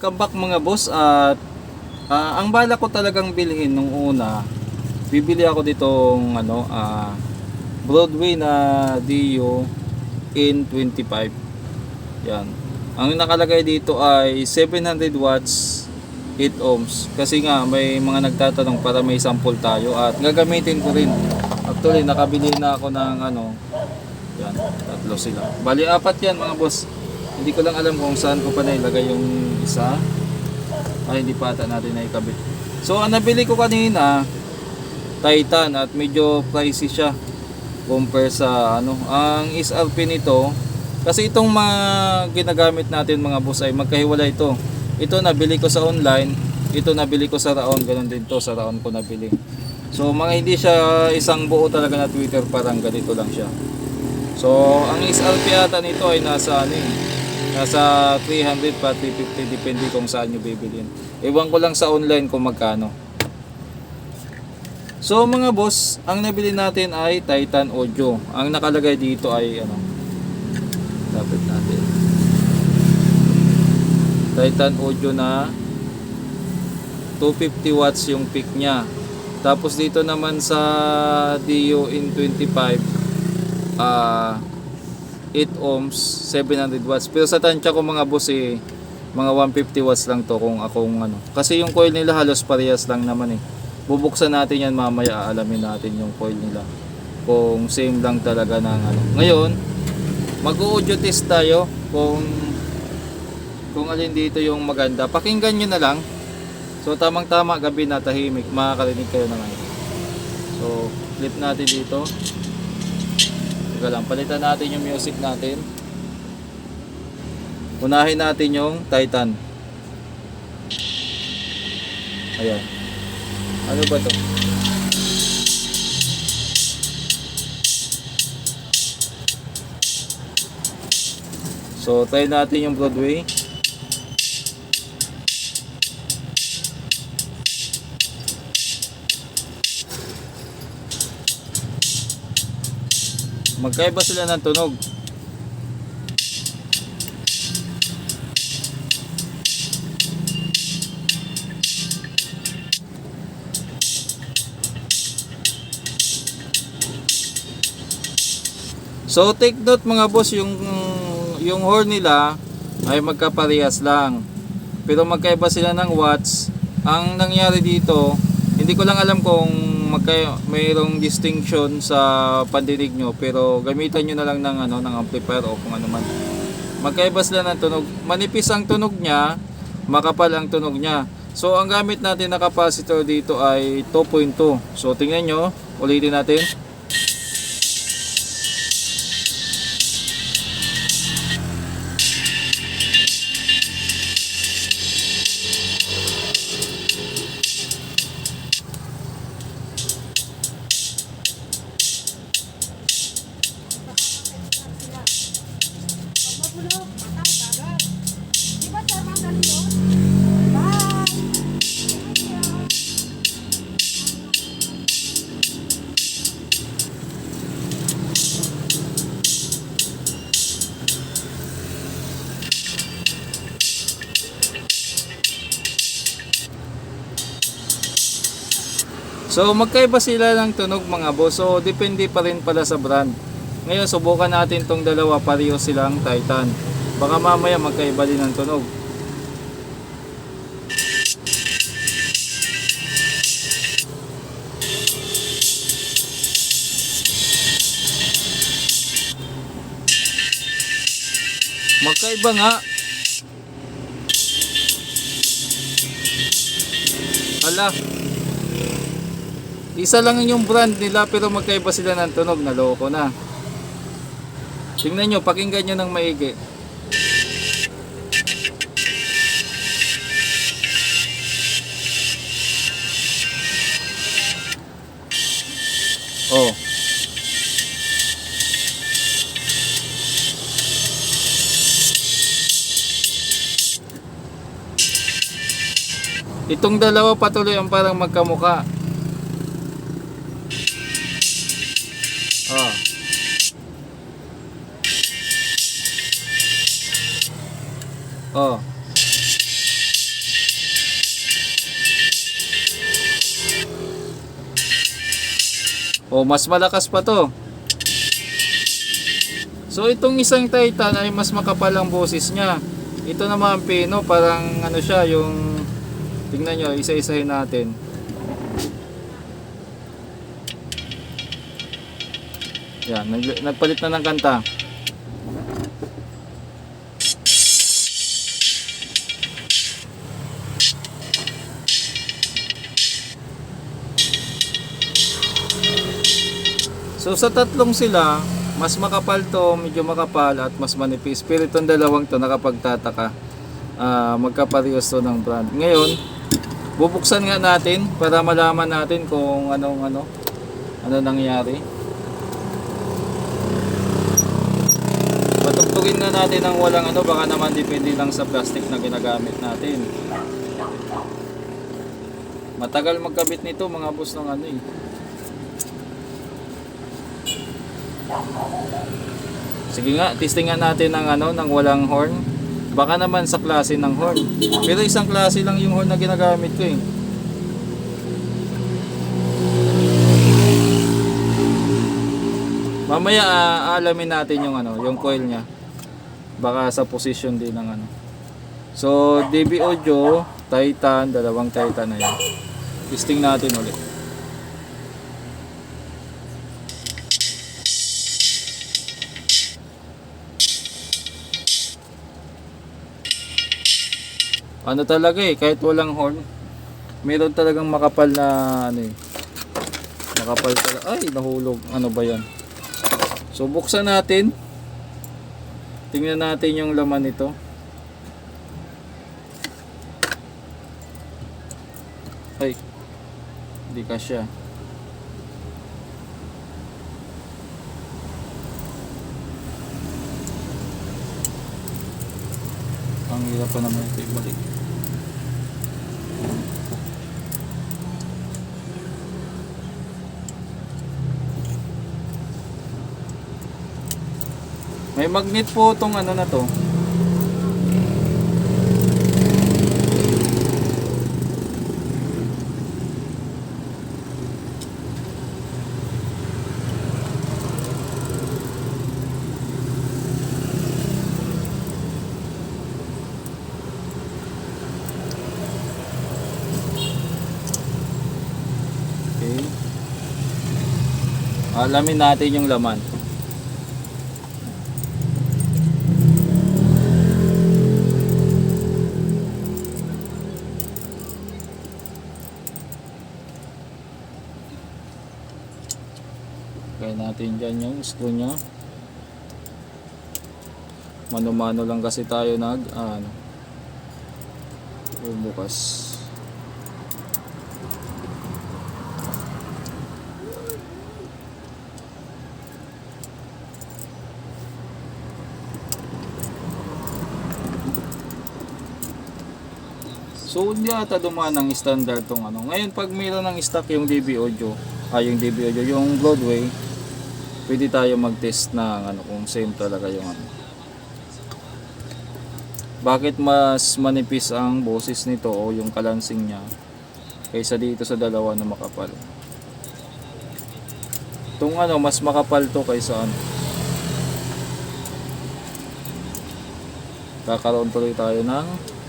Welcome back mga boss at ah, ang bala ko talagang bilhin nung una bibili ako ditong ano ah, Broadway na Dio in 25 yan. Ang nakalagay dito ay 700 watts 8 ohms. Kasi nga may mga nagtatanong para may sample tayo at gagamitin ko rin. Actually nakabili na ako ng ano yan tatlo sila. Bali apat yan mga boss hindi ko lang alam kung saan ko pa nailagay yung isa. Ay, hindi pa ata natin naikabit. So, ang nabili ko kanina, Titan at medyo pricey siya compare sa ano. Ang SRP nito, kasi itong mga ginagamit natin mga boss ay magkahiwalay ito. Ito nabili ko sa online, ito nabili ko sa Raon, ganun din to sa Raon ko nabili. So, mga hindi siya isang buo talaga na Twitter, parang ganito lang siya. So, ang SRP ata nito ay nasa ano eh, nasa 300 pa 350 depende kung saan nyo bibilin. Ewan ko lang sa online kung magkano. So mga boss, ang nabili natin ay Titan Audio. Ang nakalagay dito ay ano? Dapat natin. Titan Audio na 250 watts yung peak niya. Tapos dito naman sa Dio in 25 ah 8 ohms, 700 watts. Pero sa tansya ko mga boss eh, mga 150 watts lang to kung akong ano. Kasi yung coil nila halos parehas lang naman eh. Bubuksan natin yan mamaya, aalamin natin yung coil nila. Kung same lang talaga ng ano. Ngayon, mag-audio test tayo kung kung alin dito yung maganda. Pakinggan nyo na lang. So tamang tama gabi na tahimik, makakarinig kayo na ngayon. So, flip natin dito. Teka lang, palitan natin yung music natin. Unahin natin yung Titan. Ayan. Ano ba to? So, try natin yung Broadway. Magkaiba sila ng tunog. So take note mga boss yung yung horn nila ay magkaparehas lang. Pero magkaiba sila ng watts. Ang nangyari dito, hindi ko lang alam kung magkay mayroong distinction sa pandinig nyo pero gamitan nyo na lang ng ano ng amplifier o kung ano man. Magkaiba sila ng tunog. Manipis ang tunog niya, makapal ang tunog niya. So ang gamit natin na capacitor dito ay 2.2. So tingnan nyo, ulitin natin. So magkaiba sila ng tunog mga boss. So depende pa rin pala sa brand. Ngayon subukan natin tong dalawa pareho silang Titan. Baka mamaya magkaiba din ng tunog. Magkaiba nga. Hala. Isa lang yung brand nila pero magkaiba sila ng tunog. Naloko na. Tingnan nyo, pakinggan nyo ng maigi. Oh. Itong dalawa patuloy ang parang magkamuka. Oh. Oh, mas malakas pa to. So itong isang Titan ay mas makapal ang boses niya. Ito naman pino parang ano siya yung tingnan niyo isa-isahin natin. Yan, nagpalit na ng kanta. So sa tatlong sila, mas makapal to, medyo makapal at mas manipis. Pero itong dalawang to nakapagtataka. Ah, magkaparehas to ng brand. Ngayon, bubuksan nga natin para malaman natin kung anong ano ano nangyari. Patugtugin nga natin ang walang ano, baka naman depende lang sa plastic na ginagamit natin. Matagal magkabit nito mga boss ng ano eh. Sige nga, testing nga natin ng ano, ng walang horn. Baka naman sa klase ng horn. Pero isang klase lang yung horn na ginagamit ko eh. Mamaya alamin natin yung ano, yung coil niya. Baka sa position din ng ano. So, DB Audio, Titan, dalawang Titan na yan. Testing natin ulit. Ano talaga eh, kahit walang horn, meron talagang makapal na ano eh. Makapal talaga. Ay, nahulog. Ano ba yan? So, buksan natin. Tingnan natin yung laman nito. Ay, hindi kasya. Ang hirap pa naman ito ibalik. May magnet po itong ano na to. Okay. Alamin natin yung laman. Kaya natin dyan yung screw nya. Mano-mano lang kasi tayo nag ah, ano. Bubukas. So hindi ata dumaan ng standard tong ano. Ngayon pag mayroon ng stock yung DB audio, ah yung DB audio, yung Broadway, pwede tayo mag-test ng ano kung same talaga yung ano. Bakit mas manipis ang boses nito o yung kalansing niya kaysa dito sa dalawa na makapal? Itong ano, mas makapal to kaysa ano. Kakaroon tuloy tayo ng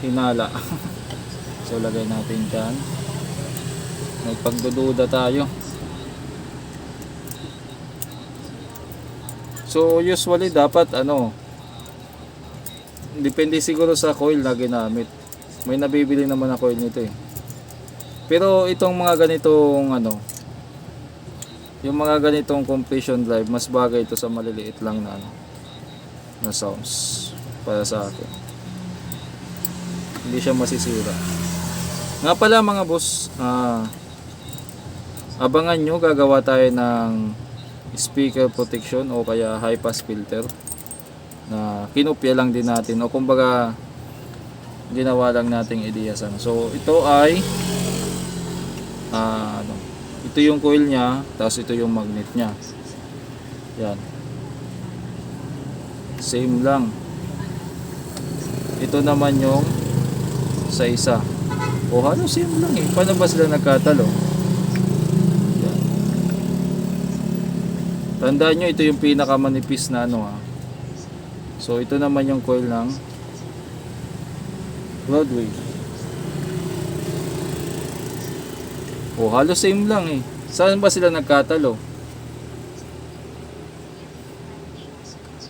hinala. so lagay natin dyan. May pagdududa tayo. So usually dapat ano depende siguro sa coil na ginamit. May nabibili naman na coil nito eh. Pero itong mga ganitong ano yung mga ganitong compression drive mas bagay ito sa maliliit lang na ano na sounds para sa akin hindi siya masisira. Nga pala mga boss, ah, abangan nyo gagawa tayo ng speaker protection o kaya high pass filter na kinopya lang din natin o kumbaga ginawa lang nating ideasan. So ito ay ah, ano, ito yung coil niya, tapos ito yung magnet niya. Yan. Same lang. Ito naman yung sa isa. O halos same lang eh. Paano ba sila nagkatalo? Tandaan nyo, ito yung pinakamanipis na ano ha. So ito naman yung coil ng Broadway. O halos same lang eh. Saan ba sila nagkatalo?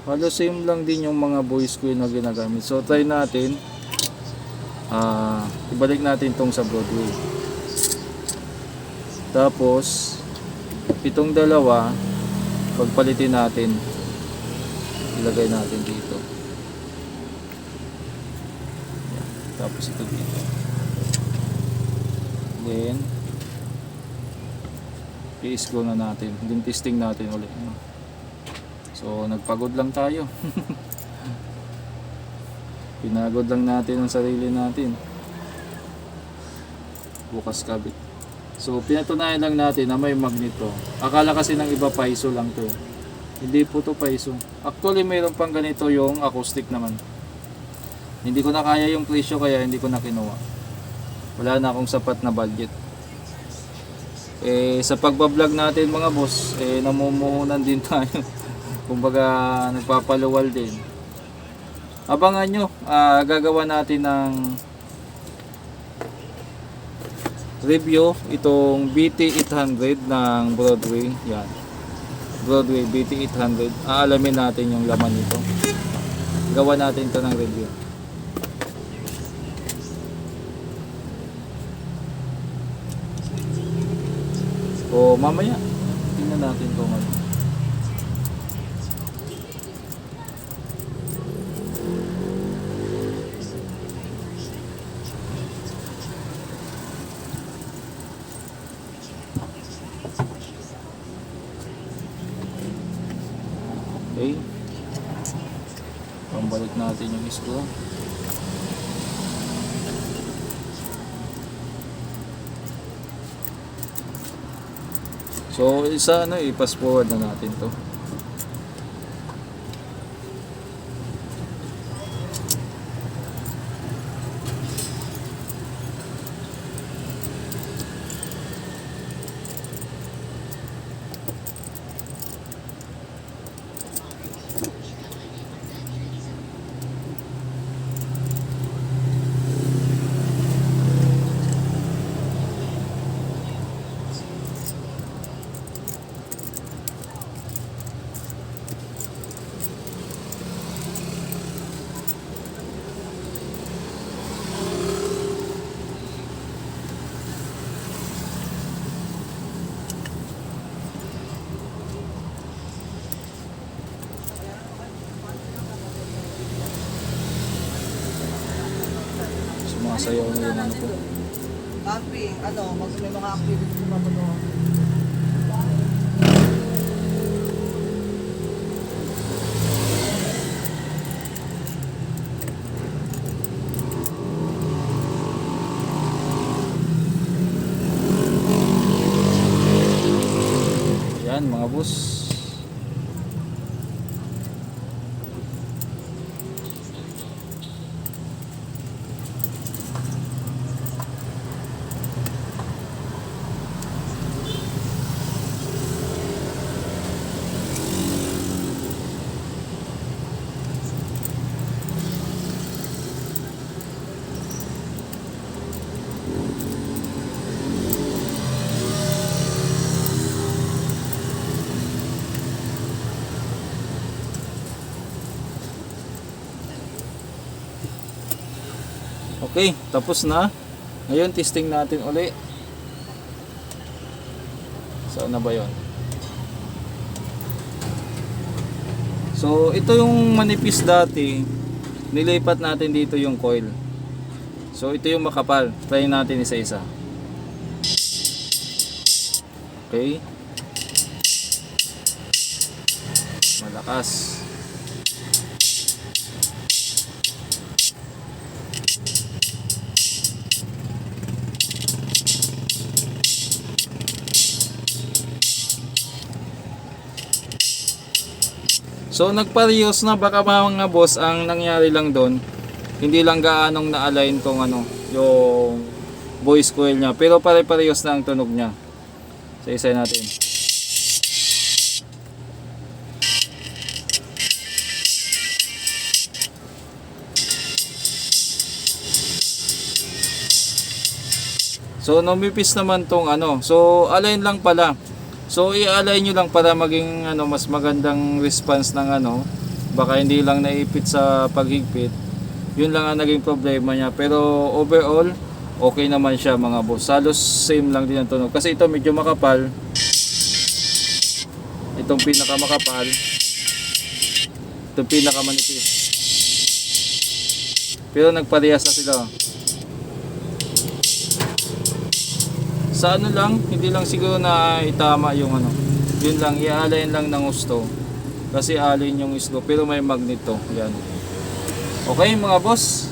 Halos same lang din yung mga boys coil na ginagamit. So try natin. Ah, ibalik natin tong sa Broadway. Tapos itong dalawa pagpalitin natin ilagay natin dito. Tapos ito dito. Then i-scroll na natin. Then testing natin ulit so nagpagod lang tayo pinagod lang natin ang sarili natin bukas kabit So, pinatunayan lang natin na may magneto. Akala kasi ng iba paiso lang to. Hindi po to paiso. Actually, mayroon pang ganito yung acoustic naman. Hindi ko na kaya yung presyo kaya hindi ko na kinuha. Wala na akong sapat na budget. Eh, sa pagbablog natin mga boss, eh, namumuhunan din tayo. Kumbaga, nagpapaluwal din. Abangan nyo, ah, gagawa natin ng review itong BT800 ng Broadway. Yan. Broadway BT800 aalamin natin yung laman nito. Gawa natin ito ng review. O mamaya tingnan natin kung ano Okay. Pambalik natin yung screw. So, isa ano, i-pass forward na natin to. Sumasayaw na yung ano ko. Camping, ano, mag may mga activities pa ba doon? Yan mga boss. Okay, tapos na. Ngayon, testing natin uli. Saan na ba yon? So, ito yung manipis dati. Nilipat natin dito yung coil. So, ito yung makapal. Try natin isa-isa. Okay. Malakas. So nagpa-reuse na baka mga boss ang nangyari lang doon hindi lang gaanong na-align tong ano yung voice coil niya pero pare-parehas na ang tunog niya. So isa natin. So numipis naman tong ano. So align lang pala. So i-align nyo lang para maging ano mas magandang response ng ano. Baka hindi lang naipit sa paghigpit. Yun lang ang naging problema niya. Pero overall, okay naman siya mga boss. Halos same lang din ang tunog. Kasi ito medyo makapal. Itong pinakamakapal. Itong pinakamanipis. Pero nagparehas na sila. Sa ano lang, hindi lang siguro na itama yung ano. Yun lang, i-align lang ng gusto. Kasi alin yung islo, pero may magneto. Yan. Okay mga boss.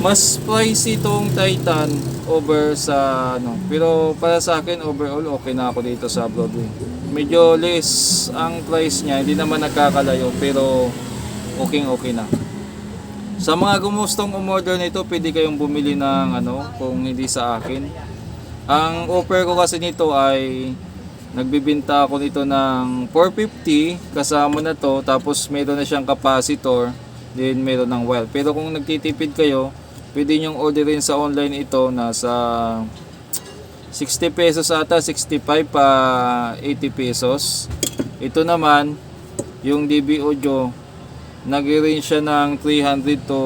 Mas pricey itong Titan over sa ano. Pero para sa akin overall okay na ako dito sa Broadway. Medyo less ang price niya, hindi naman nagkakalayo pero okay okay na. Sa mga gumustong umorder nito, pwede kayong bumili ng ano, kung hindi sa akin. Ang offer ko kasi nito ay nagbibinta ako nito ng 450 kasama na to tapos meron na siyang capacitor then meron ng wire. Pero kung nagtitipid kayo, pwede nyong orderin sa online ito nasa 60 pesos ata, 65 pa 80 pesos. Ito naman, yung DB Audio, nag-range siya ng 300 to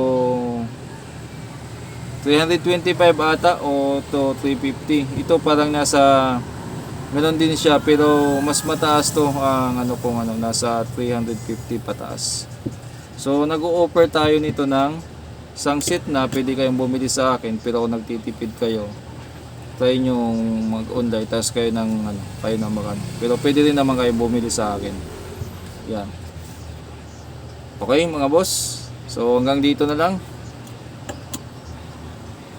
325 ata o to 350. Ito parang nasa Meron din siya pero mas mataas to ang ano kung ano nasa 350 pataas. So nag-o-offer tayo nito ng isang set na pwede kayong bumili sa akin pero kung nagtitipid kayo try nyo mag-online tapos kayo ng ano, kayo na mag Pero pwede rin naman kayo bumili sa akin. Yan. Okay mga boss. So hanggang dito na lang.